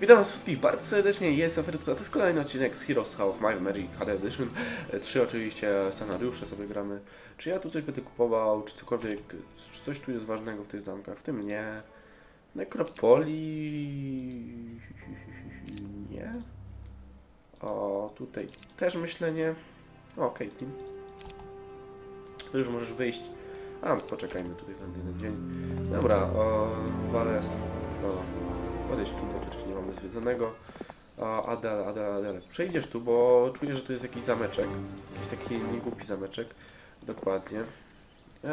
Witam was wszystkich bardzo serdecznie, jestem Fergus, a to jest kolejny odcinek z Heroes of Might Magic HD Edition. E, Trzy oczywiście scenariusze sobie gramy. Czy ja tu coś będę kupował, czy cokolwiek, czy coś tu jest ważnego w tych zamkach? W tym nie. Nekropolii... nie. O, tutaj też myślę nie. O, Caitlyn. To już możesz wyjść. A, poczekajmy tutaj ten jeden dzień. Dobra, o, Wales, o, Podejdź tu, bo tu jeszcze nie mamy zwiedzonego. Adele, Adele, Adele. Przejdziesz tu, bo czuję, że tu jest jakiś zameczek. Jakiś taki niegłupi zameczek. Dokładnie.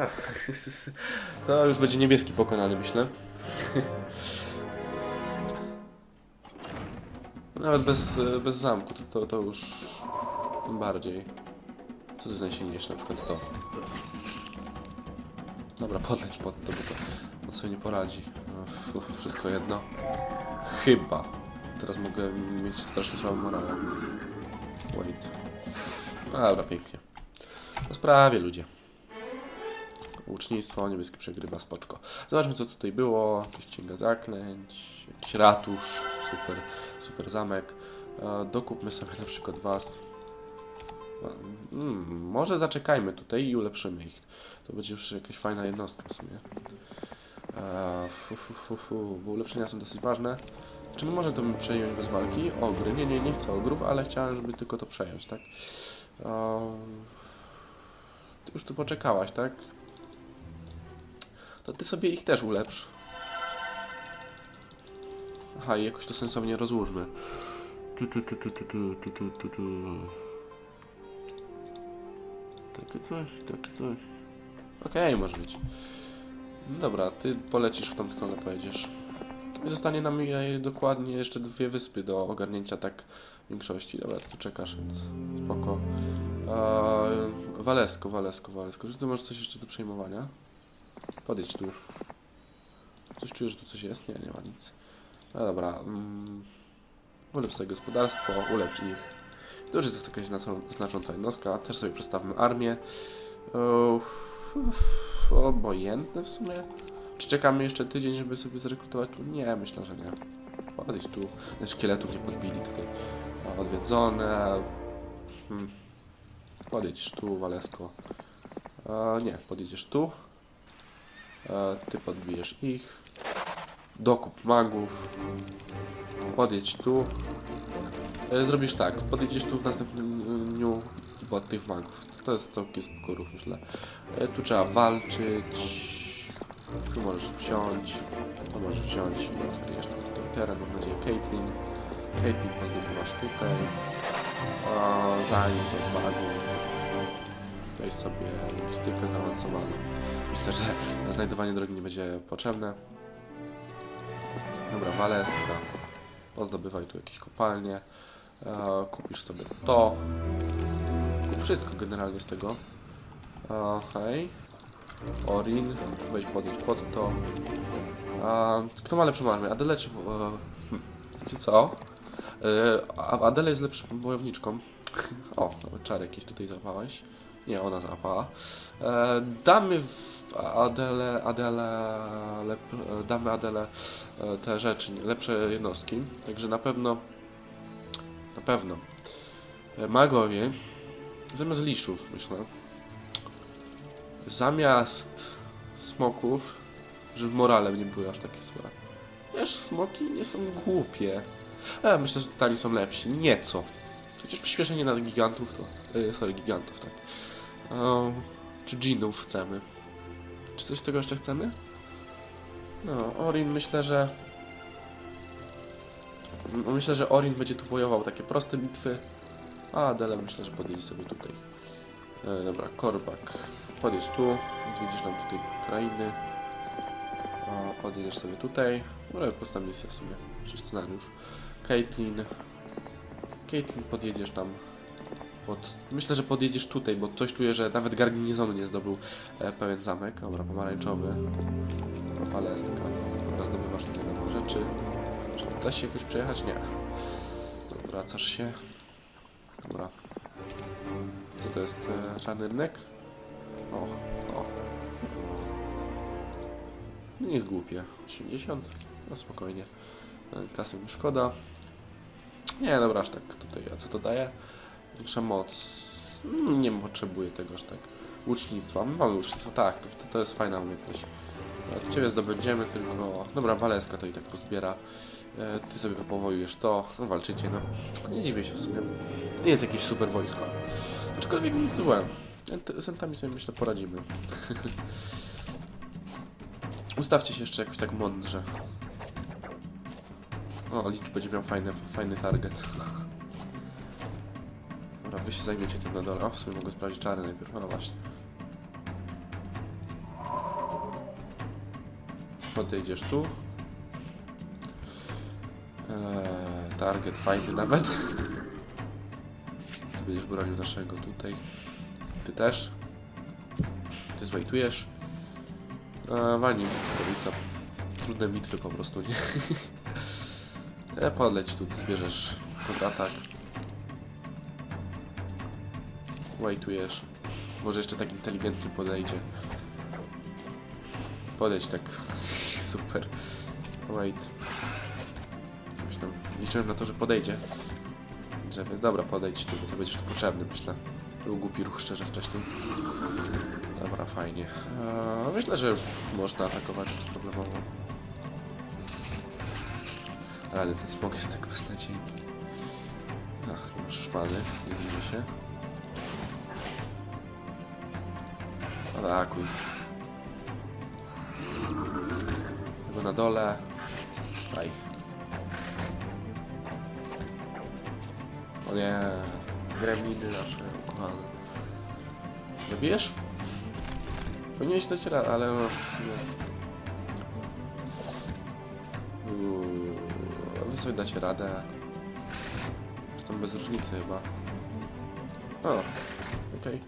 Ach, to już będzie niebieski pokonany, myślę. Nawet bez, bez zamku, to, to, to już tym bardziej. Co to jest najsilniejsze? Na przykład to. Dobra, podleć pod to, bo to sobie nie poradzi. No, wszystko jedno. Chyba. Teraz mogę mieć strasznie słabą morale. Wait. No dobra, pięknie. Po sprawie, ludzie. Łucznictwo, niebieski przegrywa, spoczko. Zobaczmy, co tutaj było. Jakaś księga zaklęć, jakiś ratusz, super, super zamek. E, dokupmy sobie na przykład was. Mm, może zaczekajmy tutaj i ulepszymy ich. To będzie już jakaś fajna jednostka w sumie. Eee, fu, bo ulepszenia są dosyć ważne. Czy my możemy to przejąć bez walki? Ogry. Nie, nie, nie chcę ogrów, ale chciałem, żeby tylko to przejąć, tak? Eee, ty już tu poczekałaś, tak? To ty sobie ich też ulepsz. Aha, i jakoś to sensownie rozłóżmy. Tu, tu, tu, tu, tu, tu, tu, tu, tu, tu. Takie coś, takie coś. Okej, może być. No Dobra, ty polecisz w tą stronę, pojedziesz. I zostanie nam dokładnie jeszcze dwie wyspy do ogarnięcia tak większości. Dobra, ty tu czekasz, więc spoko. Eee, Walesko, Walesko, Walesko. Czy ty masz coś jeszcze do przejmowania? Podejdź tu. Coś czuję, że tu coś jest? Nie, nie ma nic. No dobra. Mm, ulepsz sobie gospodarstwo, ulepsz ich. To już jest jakaś znaczą- znacząca jednostka. Też sobie przestawmy armię. Eee, obojętne w sumie. Czy czekamy jeszcze tydzień, żeby sobie zrekrutować tu? Nie, myślę, że nie. Podejdź tu. Szkieletów nie podbili tutaj. Odwiedzone. Hmm. Podejdź tu, Walesko. E, nie, podjedziesz tu. E, ty podbijesz ich. Dokup magów. Podjedź tu. E, zrobisz tak, podjedziesz tu w następnym tych magów. To jest całkiem spoko ruch, myślę. E, tu trzeba walczyć. Tu możesz wsiąść. To możesz wziąć. No, tam tutaj teren, mam nadzieję, Caitlyn. Caitlyn pozbywasz tutaj. A, zanim tych magów. Weź sobie logistykę zaawansowaną. Myślę, że znajdowanie drogi nie będzie potrzebne. Dobra, Waleska. Pozdobywaj tu jakieś kopalnie. E, kupisz sobie to. Wszystko generalnie z tego. E, hej. Orin. Weź podjedź pod to. E, kto ma lepszą armię? Adele czy... E, hmm, co? E, a- Adele jest lepszą wojowniczką. O, czar jakiś tutaj załapałeś. Nie, ona załapała. E, damy Adele, Adele, lep, damy Adele e, te rzeczy, lepsze jednostki. Także na pewno, na pewno e, magowie zamiast liszów, myślę, zamiast smoków, żeby morale nie były aż takie złe. Wiesz, smoki nie są głupie. E, myślę, że totali są lepsi. Nieco. Chociaż przyspieszenie na gigantów to... E, sorry, gigantów, tak. E, czy dżinów chcemy? Czy coś z tego jeszcze chcemy? No, Orin myślę, że... Myślę, że Orin będzie tu wojował takie proste bitwy. A Adele myślę, że podjedzie sobie tutaj. E, dobra, Korbak. Podjedź tu, zwiedzisz nam tutaj krainy. O, podjedziesz sobie tutaj. Może prosta misja w sumie, czy scenariusz. Caitlyn. Caitlyn podjedziesz tam. Pod... Myślę, że podjedziesz tutaj, bo coś czuję, że nawet garnizonu nie zdobył e, pełen zamek. Dobra, pomarańczowy. Waleska. Dobra, zdobywasz tutaj nowe rzeczy. Czy da się jakoś przejechać? Nie. Wracasz się. Dobra. Co to jest? E, czarny rynek? O, o. Nie jest głupie. 80? No spokojnie. E, Kasy mi szkoda. Nie, dobra, aż tak tutaj, a co to daje? Większa moc. Mm, Nie potrzebuję tego aż tak. Łucznictwa. Mamy łucznictwo, tak, to, to, jest fajna umiejętność. Ciebie zdobędziemy tylko, no, dobra, Waleska to i tak pozbiera. E, Ty sobie powojujesz to, no walczycie, no. Nie dziwię się w sumie. Jest jakieś super wojsko. Aczkolwiek nic złe. Ent- Z entami sobie myślę poradzimy. Ustawcie się jeszcze jakoś tak mądrze. O, Licz będzie miał fajny, fajny target. Dobra, wy się zajmiecie tym na dole. O, w sumie mogę sprawdzić czary najpierw. No właśnie. Podejdziesz tu. Eee, target fajny nawet. Ty będziesz bronił naszego tutaj. Ty też. Ty zwajtujesz. Eee, walnij błyskawica. Trudne bitwy po prostu, nie? e, podleć tu, ty zbierzesz kontratak. Wajtujesz. Może jeszcze tak inteligentnie podejdzie. Podejdź tak. Super. Wait. Myślę, liczyłem na to, że podejdzie. Drzewie. Dobra, podejdź tu, bo to będziesz tu potrzebny, myślę. Był głupi ruch szczerze wcześniej. Dobra, fajnie. Eee, myślę, że już można atakować bezproblemowo. Ale ten smok jest tak beznadziejny. Ach, nie masz szpady, nie dziwię się. Atakuj. Tego na dole. Daj. Nie. Gremliny nasze ukochane. Zabijesz? Powinieneś dać radę, ale no w sumie... Uuu, wy sobie dacie radę. Tam bez różnicy chyba. O, okej.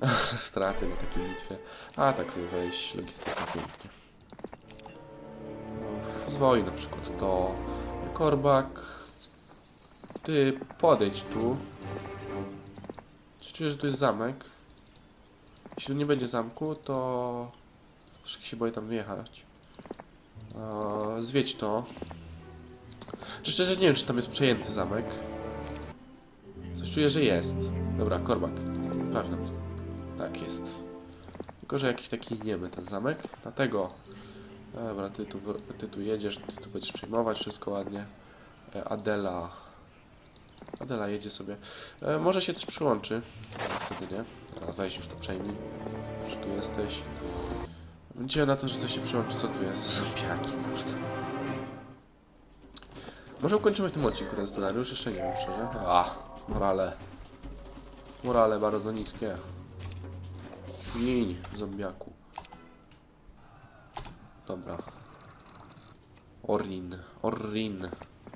Straty na takiej bitwie. A, tak sobie wejść, logistyka pięknie. Pozwoli na przykład to. Korbak. Ty podejdź tu. Czy czujesz, że tu jest zamek? Jeśli tu nie będzie zamku, to... Troszkę się boję tam wjechać. Eee, zwiedź to. Czy szczerze nie wiem, czy tam jest przejęty zamek. Coś czuję, że jest. Dobra, korbak. To. Tak, jest. Tylko, że jakiś taki niemy ten zamek. Dlatego... Dobra, ty tu, ty tu jedziesz, ty tu będziesz przejmować wszystko ładnie. E, Adela... Adela jedzie sobie. E, może się coś przyłączy. Niestety nie. Dobra, weź już to przejmij. Już tu jesteś. Liczę na to, że coś się przyłączy. Co tu jest? Zombiaki, kurde. Może ukończymy w tym odcinku ten scenariusz? Jeszcze nie wiem szczerze. A, morale. Morale bardzo niskie. Gin, zombiaku. Dobra. Orin. Orrin.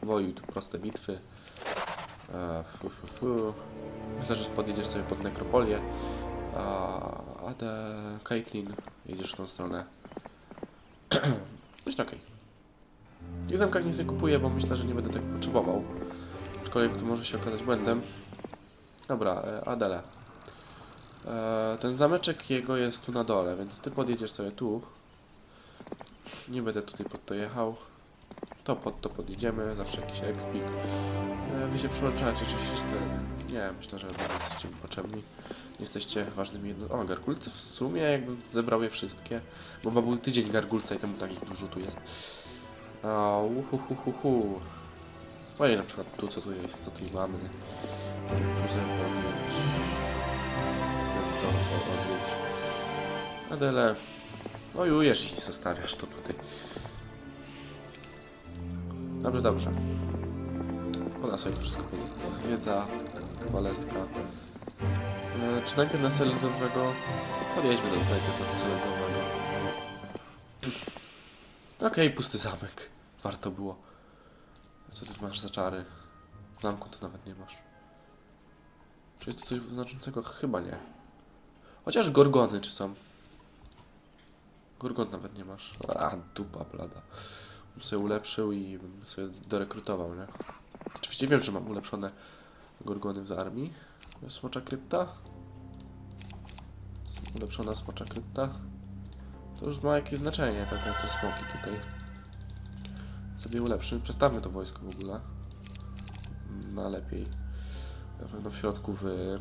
Woju, tu proste bitwy. E. Myślę, że podjedziesz sobie pod nekropolię. A Ade, Caitlin, jedziesz w tą stronę. Myślę, okej. W tych zamkach nic nie kupuję, bo myślę, że nie będę tego potrzebował. Aczkolwiek to może się okazać błędem. Dobra, e, Adele. E, ten zameczek jego jest tu na dole, więc ty podjedziesz sobie tu. Nie będę tutaj pod to jechał. To pod to podjedziemy, zawsze jakiś expik. E, Wy się przyłączacie, czy się cztery? Nie, myślę, że jesteście mi potrzebni. Jesteście ważnymi jedno... O, gargulce w sumie jakbym zebrał je wszystkie. Bo chyba był tydzień gargulca i temu takich dużo tu jest. A, uhuhuhuhu. Fajnie na przykład tu, co tu jest, co tu mamy. Tu sobie podjąć. Co podjąć. Adele. No już i zostawiasz to tutaj. Dobrze, dobrze. Ona sobie to wszystko zwiedza. Waleska. E, czy najpierw na celowego? Podjedźmy do najpierw na celowego. Okej, pusty zamek. Warto było. Co ty masz za czary? W zamku to nawet nie masz. Czy jest tu coś znaczącego? Chyba nie. Chociaż gorgony czy są? Gorgon nawet nie masz. A, dupa blada. Sobie ulepszył i sobie dorekrutował, nie? Oczywiście wiem, że mam ulepszone gorgony w armii. Smocza krypta. Ulepszona smocza krypta. To już ma jakieś znaczenie, tak jak te smoki tutaj. sobie ulepszymy. Przestawmy to wojsko w ogóle. Na lepiej. Na pewno w środku wy...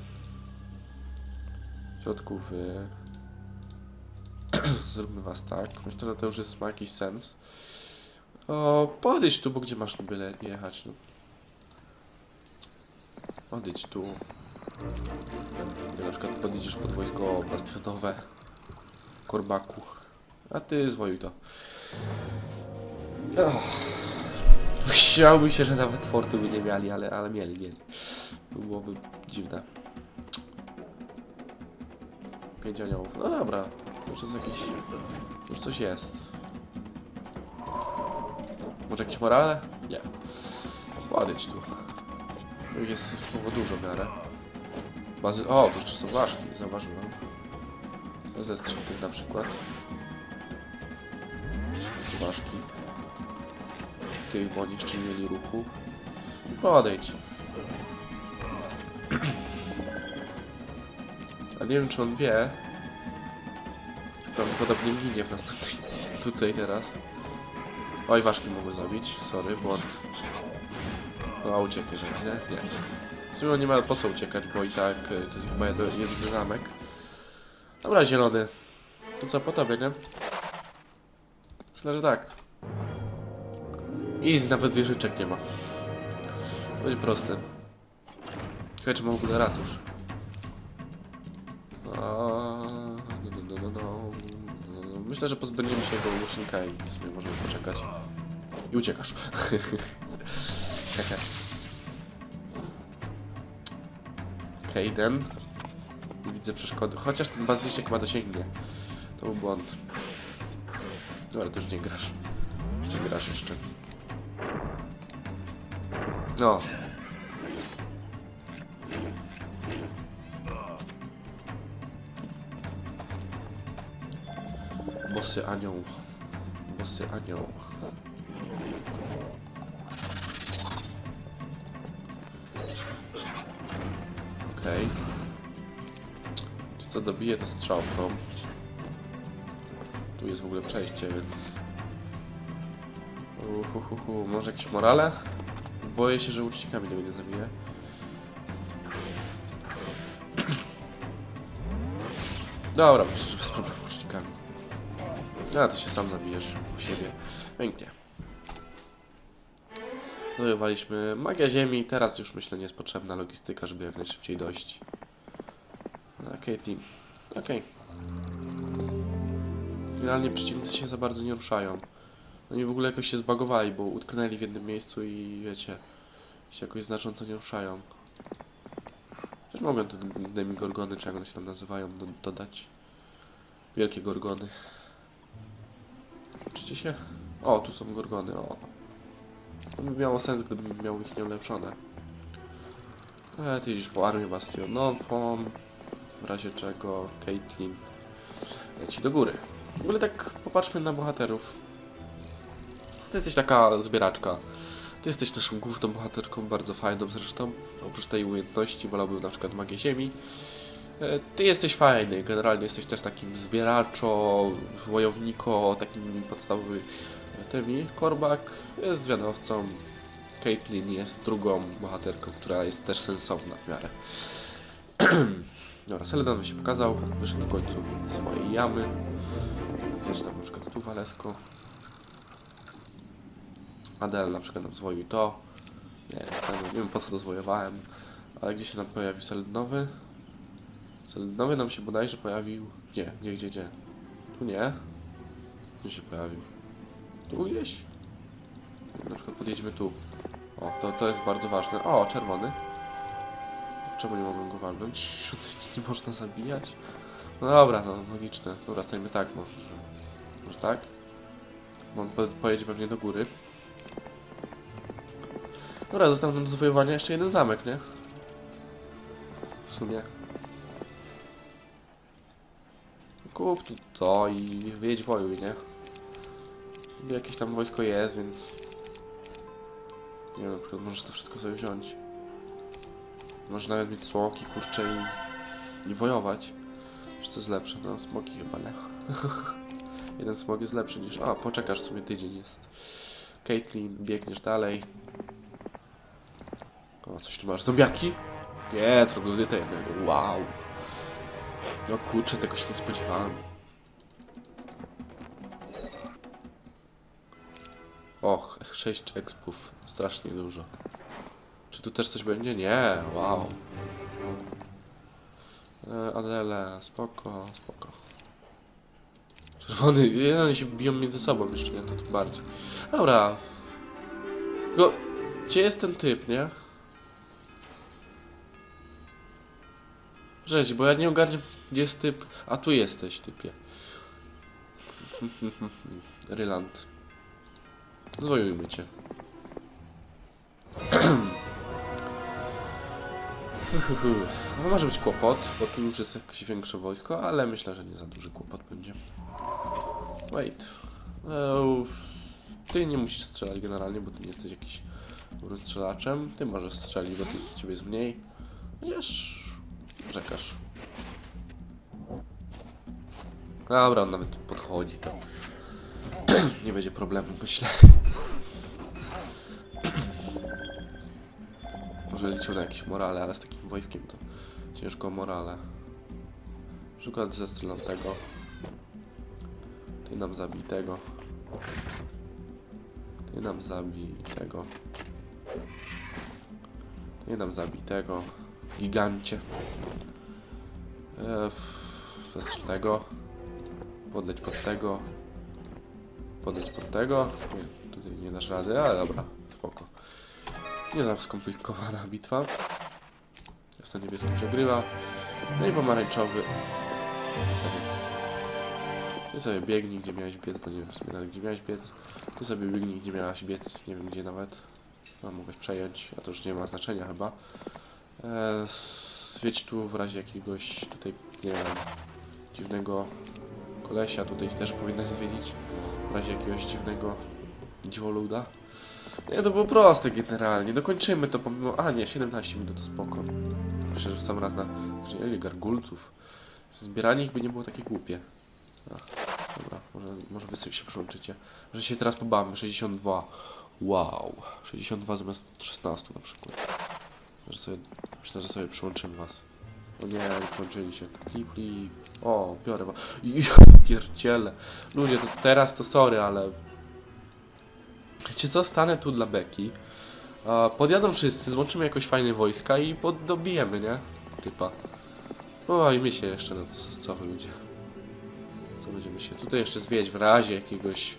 W środku wy... Zróbmy was tak. Myślę, że to już jest, ma jakiś sens. O, podejdź tu, bo gdzie masz niby le- jechać? No. Podejdź tu. Ty na przykład podjedziesz pod wojsko bastionowe. Korbaku. A ty zwojuj to. Chciałby się, że nawet fortu by nie mieli, ale, ale mieli, mieli. To byłoby dziwne. Pięć aniołów. No dobra. Jest jakiś... Już coś jest. Może jakieś morale? Nie. Podejdź tu. Tu jest słowo dużo w miarę. Bazy... O, tu jeszcze są ważki, zauważyłem. Zestrzel tych na przykład. Ważki. Tych, bo oni jeszcze nie mieli ruchu. I podejdź. A nie wiem, czy on wie. Prawdopodobnie ginie w następnej... Tutaj teraz. Oj, ważki mogły zabić. Sorry, błąd. No, ucieknie będzie? Nie. W sumie nie ma po co uciekać, bo i tak y, to jest chyba jeden, jeden zamek. Dobra, zielony. To co, po tobie, nie? Myślę, że tak. Easy, nawet wieżyczek nie ma. Będzie proste. Ciekawe, czy ma w ogóle ratusz. A, Myślę, że pozbędziemy się jego łucznika i sobie możemy poczekać. I uciekasz. Nie widzę przeszkody. Chociaż ten bazyliszek chyba dosięgnie. To był błąd. Dobra, to już nie grasz. Nie grasz jeszcze. No. Bosy anioł. Bosy anioł. Okej. Czy co dobije to strzałką? Tu jest w ogóle przejście, więc... Uhuhuhu. Może jakieś morale? Boję się, że uczciwnikami tego nie zabiję. Dobra, myślę, że. A, ty się sam zabijesz u siebie. Pięknie. Zdobywaliśmy magia ziemi, teraz już myślę nie jest potrzebna logistyka, żeby jak najszybciej dojść. Okej, team. Okej. Generalnie przeciwnicy się za bardzo nie ruszają. Oni w ogóle jakoś się zbagowali, bo utknęli w jednym miejscu i wiecie, się jakoś znacząco nie ruszają. Też mogą te demigorgony, czy jak one się tam nazywają, do, dodać. Wielkie gorgony. Czycie się? O, tu są gorgony, o. To by miało sens, gdybym miał ich nieulepszone. E, ty idziesz po armię bastionową. W razie czego Caitlyn leci do góry. W ogóle tak popatrzmy na bohaterów. Ty jesteś taka zbieraczka. Ty jesteś też główną bohaterką, bardzo fajną zresztą. Oprócz tej umiejętności wolałbym na przykład magię ziemi. E, Ty jesteś fajny, generalnie jesteś też takim zbieraczo, wojowniko, takimi podstawowymi tymi. Korbak jest zwiadowcą. Caitlyn jest drugą bohaterką, która jest też sensowna w miarę. Dobra, Seledon się pokazał, wyszedł w końcu swojej jamy. Gdzieś tam na przykład tu Walesko. Adel na przykład nam zwoił to. Nie, nie, nie wiem po co to zwojowałem. Ale gdzie się nam pojawił Seledonowy? Seledonowy nam się bodajże pojawił... Gdzie? Gdzie, gdzie, gdzie? Tu nie. Gdzie się pojawił? Tu gdzieś? Na przykład podjedźmy tu. O, to, to jest bardzo ważne. O, czerwony. Czemu nie mogę go walnąć? Nie można zabijać? No dobra, no logiczne. Dobra, stajemy tak może. że- Może tak? Bo on po, pojedzie pewnie do góry. Dobra, został nam do zwojowania jeszcze jeden zamek, nie? W sumie. Kup tu to i wyjedź wojuj, nie? Jakieś tam wojsko jest, więc... Nie wiem, na przykład możesz to wszystko sobie wziąć. Możesz nawet mieć smoki, kurcze i... i wojować. Czy to jest lepsze? No, smoki chyba, nie? Jeden smok jest lepszy niż... A, poczekasz w sumie tydzień jest. Caitlin, biegniesz dalej. O, coś tu masz. Zombiaki? Nie, troglodyta jednego. Wow. No kurczę, tego się nie spodziewałem. Och, 6 expów. Strasznie dużo. Czy tu też coś będzie? Nie, wow. E, Adele, spoko, spoko. Czerwony, nie, oni się biją między sobą jeszcze, nie? To tym bardziej. Dobra. Tylko, gdzie jest ten typ, nie? Rzeź, bo ja nie ogarniam, gdzie jest typ, a tu jesteś, typie. Ryland. Zwojujmy cię. No może być kłopot, bo tu już jest jakieś większe wojsko, ale myślę, że nie za duży kłopot będzie. Wait. Eee, ty nie musisz strzelać generalnie, bo ty nie jesteś jakiś strzelaczem. Ty możesz strzelić, bo ty, ciebie jest mniej. Chociaż czekasz. Dobra, on nawet podchodzi, to nie będzie problemu, myślę. Może liczył na jakieś morale, ale z takim wojskiem to ciężko morale. Na przykład zestrzelam tego. Ty nam zabij tego. Ty nam zabij tego. Ty nam zabij tego. Gigancie. Zestrzel tego. Podleć pod tego. Podleć pod tego. Nie, tutaj nie dasz rady, ale dobra, spoko. Nie za skomplikowana bitwa. Jasno niebieski przegrywa. No i pomarańczowy. Ty sobie biegnij, gdzie miałeś biec, bo nie wiem w sumie nawet gdzie miałeś biec. Ty sobie biegnij, gdzie miałaś biec, nie wiem gdzie nawet. No, mogłeś przejąć, a to już nie ma znaczenia chyba. Eee, Swiedź tu w razie jakiegoś tutaj, nie wiem, dziwnego kolesia tutaj też powinnaś zwiedzić. W razie jakiegoś dziwnego dziwoluda. Nie, to było proste generalnie. Dokończymy to pomimo... A nie, 17 minut to spoko. Myślę, że w sam raz na... Ile gargulców. Zbieranie ich by nie było takie głupie. Ach, dobra, może, może wy się przyłączycie. Że się teraz pobawmy. 62. Wow. 62 zamiast 16 na przykład. Że sobie, myślę, że sobie przyłączymy was. O nie, nie przyłączyli się. Klip, klip. O, biorę was. Pierdziele. Ludzie, to teraz to sorry, ale Wiecie co, stanę tu dla Beki. Podjadą wszyscy, złączymy jakoś fajne wojska i podobijemy, nie? Typa. O, i my się jeszcze, no co, wy ludzie. Co będziemy się tutaj jeszcze zwiedzić w razie jakiegoś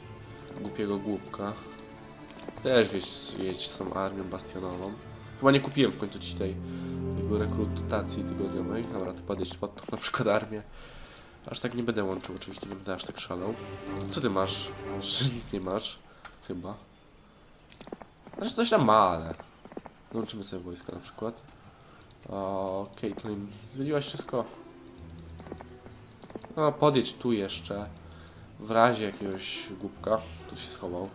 głupiego głupka. Też wiedź, wiedź z tą armią bastionową. Chyba nie kupiłem w końcu ci tej jego rekrutacji tygodniowej. Dobra, to podejść pod na przykład armię. Aż tak nie będę łączył, oczywiście nie będę aż tak szalał. Co ty masz? Że nic nie masz? Chyba. Znaczy coś tam ma, ale... Łączymy sobie wojska na przykład. O, Caitlyn, zwiedziłaś wszystko? No, podjedź tu jeszcze. W razie jakiegoś głupka. Tu się schował.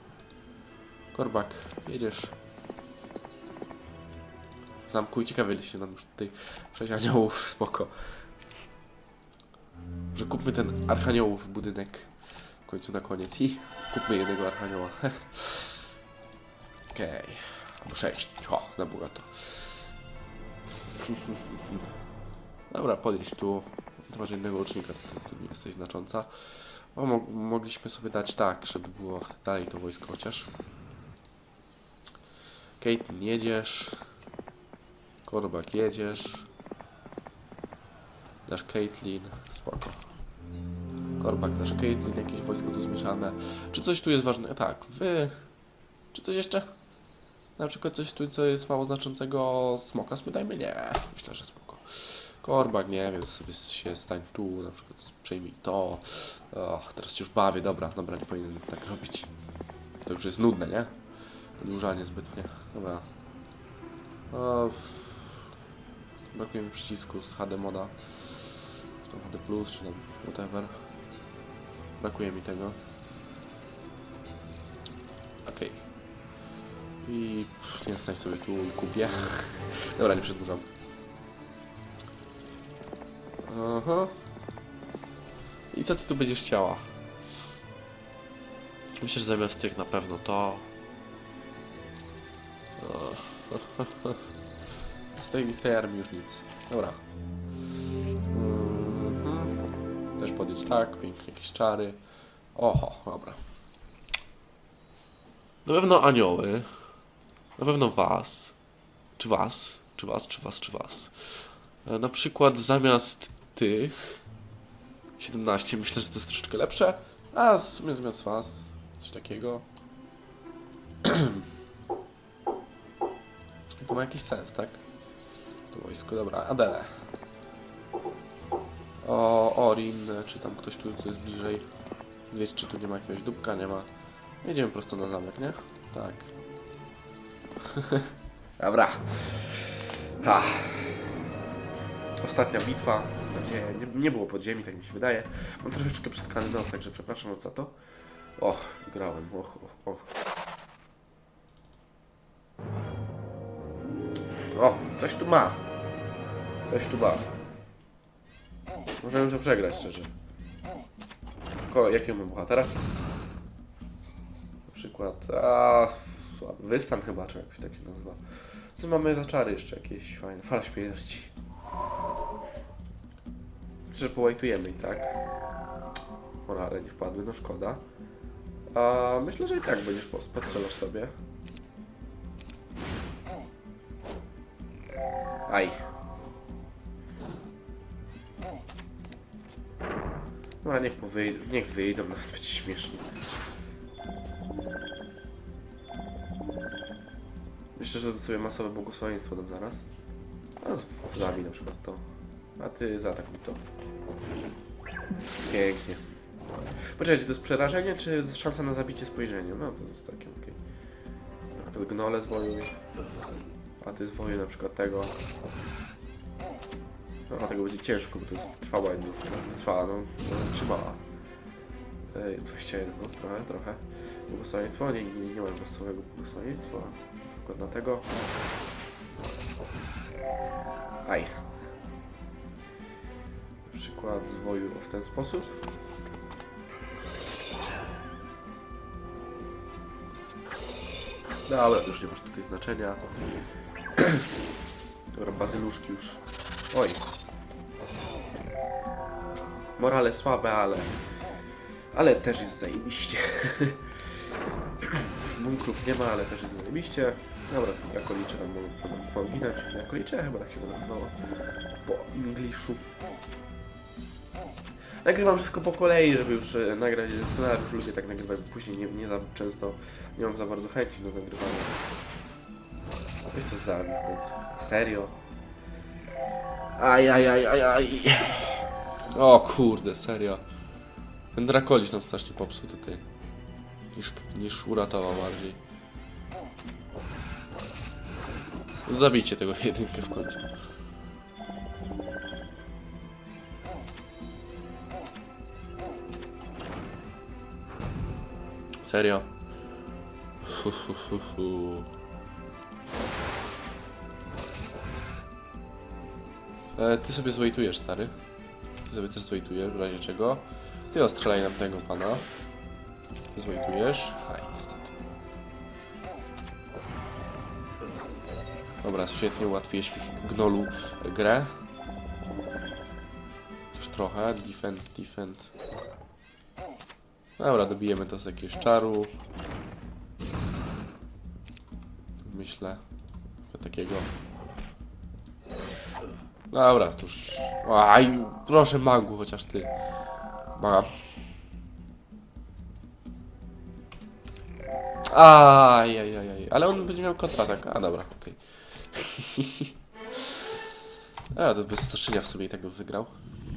Korbak, jedziesz. Zamku i ciekawie się nam już tutaj sześć aniołów, spoko. Że kupmy ten archaniołów budynek. W końcu na koniec i kupmy jednego archanioła. Okej. Albo sześć. O, na bogato. Dobra, podejść tu. Dwa innego ucznika, tu, nie jesteś znacząca. O, mo mogliśmy sobie dać tak, żeby było dalej to wojsko chociaż. Kate, jedziesz. Korbak, jedziesz. Dasz Caitlyn. Spoko. Korbak, dasz Caitlyn, jakieś wojsko tu zmieszane. Czy coś tu jest ważne? Tak, wy... Czy coś jeszcze? Na przykład coś tu, co jest mało znaczącego smoka spytajmy? Nie, myślę, że spoko. Korbak, nie wiem, sobie się stań tu, na przykład przejmij to. Och, teraz się już bawię, dobra, dobra, nie powinienem tak robić. To już jest nudne, nie? Wydłużanie zbytnie. Dobra. O, brakuje mi przycisku z HD moda. Czy tam HD plus, czy tam whatever. Brakuje mi tego. Okej. I pff, nie stań sobie tu i kupię. Dobra, nie przedłużam. Aha. I co ty tu będziesz chciała? Myślę, że zamiast tych na pewno to. Z tej, z tej armii już nic. Dobra. Mhm. Też podjedź tak, pięknie jakieś czary. Oho, dobra. Na pewno anioły. Na pewno was. Czy was? Czy was, czy was, czy was. E, Na przykład zamiast tych 17 myślę, że to jest troszeczkę lepsze. A w sumie zamiast was coś takiego. to ma jakiś sens, tak? To wojsko, dobra, Adele. O, Orin, czy tam ktoś tu jest bliżej. Zwiedź, czy tu nie ma jakiegoś dupka, nie ma. Jedziemy prosto na zamek, nie? Tak. dobra. Ha. Ostatnia bitwa. Nie, nie, nie było podziemi, tak mi się wydaje. Mam troszeczkę przytkany nos, także przepraszam za to. Och, wygrałem. Och, och, och. O, coś tu ma. Coś tu ma. Możemy to przegrać, szczerze. Ko, jakiego mam bohatera? Na przykład, a, Wystan chyba, czy jakoś tak się nazywa. Co mamy za czary jeszcze jakieś fajne? Fala śmierci. Że połajtujemy i tak. Morale nie wpadły, no szkoda. A myślę, że i tak będziesz po- postrzelasz sobie. Aj. Dobra, niech, powyjdą, niech wyjdą, nawet będzie śmiesznie. Myślę, że to sobie masowe błogosławieństwo dam zaraz. A z- zabij na przykład to. A ty zaatakuj to. Pięknie. Poczekajcie, to jest przerażenie, czy szansa na zabicie spojrzeniem? No to jest takie okej. Na przykład gnole zwojuj. A ty zwojuj na przykład tego. No, a tego będzie ciężko, bo to jest trwała jednostka. Trwała, no, trzymała. Ej, 21, no trochę, trochę. Błogosławieństwo, nie, nie, nie mam masowego błogosławieństwa. Na przykład na tego. Aj. Przykład zwoju w ten sposób. Dobra, to już nie masz tutaj znaczenia. Dobra, bazyluszki już. Oj. Morale słabe, ale... Ale też jest zajebiście. Bunkrów nie ma, ale też jest zajebiście. Dobra, te drakolicze nam mogą po- poginać. Drakolicze chyba tak się to nazywało. Po ingliszu. Nagrywam wszystko po kolei, żeby już e, nagrać scenariusz. Lubię tak nagrywać później, nie, nie za często, nie mam za bardzo chęci do nagrywania. Weź to za w końcu. Serio? Aj, aj, aj, aj, aj. O kurde, serio. Ten Drakolicz nam strasznie popsuł tutaj. Niż, niż uratował bardziej. Zabijcie tego jedynkę w końcu. Serio? Hu. E, ty sobie złejtujesz, stary. Ty sobie też złejtujesz, w razie czego. Ty ostrzelaj nam tego pana. Ty złejtujesz. Aj, niestety. Dobra, świetnie ułatwiłeś gnolu grę. Też trochę. Defend, defend. Dobra, dobijemy to z jakiegoś czaru. Myślę. Takiego. Dobra, to już. Aj, proszę magu, chociaż ty. Maga. Aj, aj, aj, aj. Ale on będzie miał kontratak. A dobra, okej. Dobra, to bez stoczenia w sumie i tego wygrał.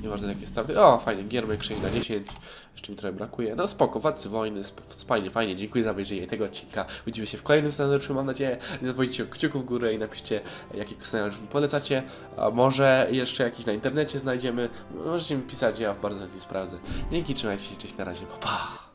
Nieważne jakie starty. O, fajnie, giermek 6 na 10. Jeszcze mi trochę brakuje. No spoko, Władcy Wojny, fajnie, fajnie. Dziękuję za obejrzenie tego odcinka. Widzimy się w kolejnym scenariuszu, mam nadzieję. Nie zapomnijcie o kciuku w górę i napiszcie, jaki scenariusz mi polecacie. A może jeszcze jakiś na internecie znajdziemy. Możecie mi pisać, ja bardzo chętnie sprawdzę. Dzięki, trzymajcie się, cześć, na razie, pa pa!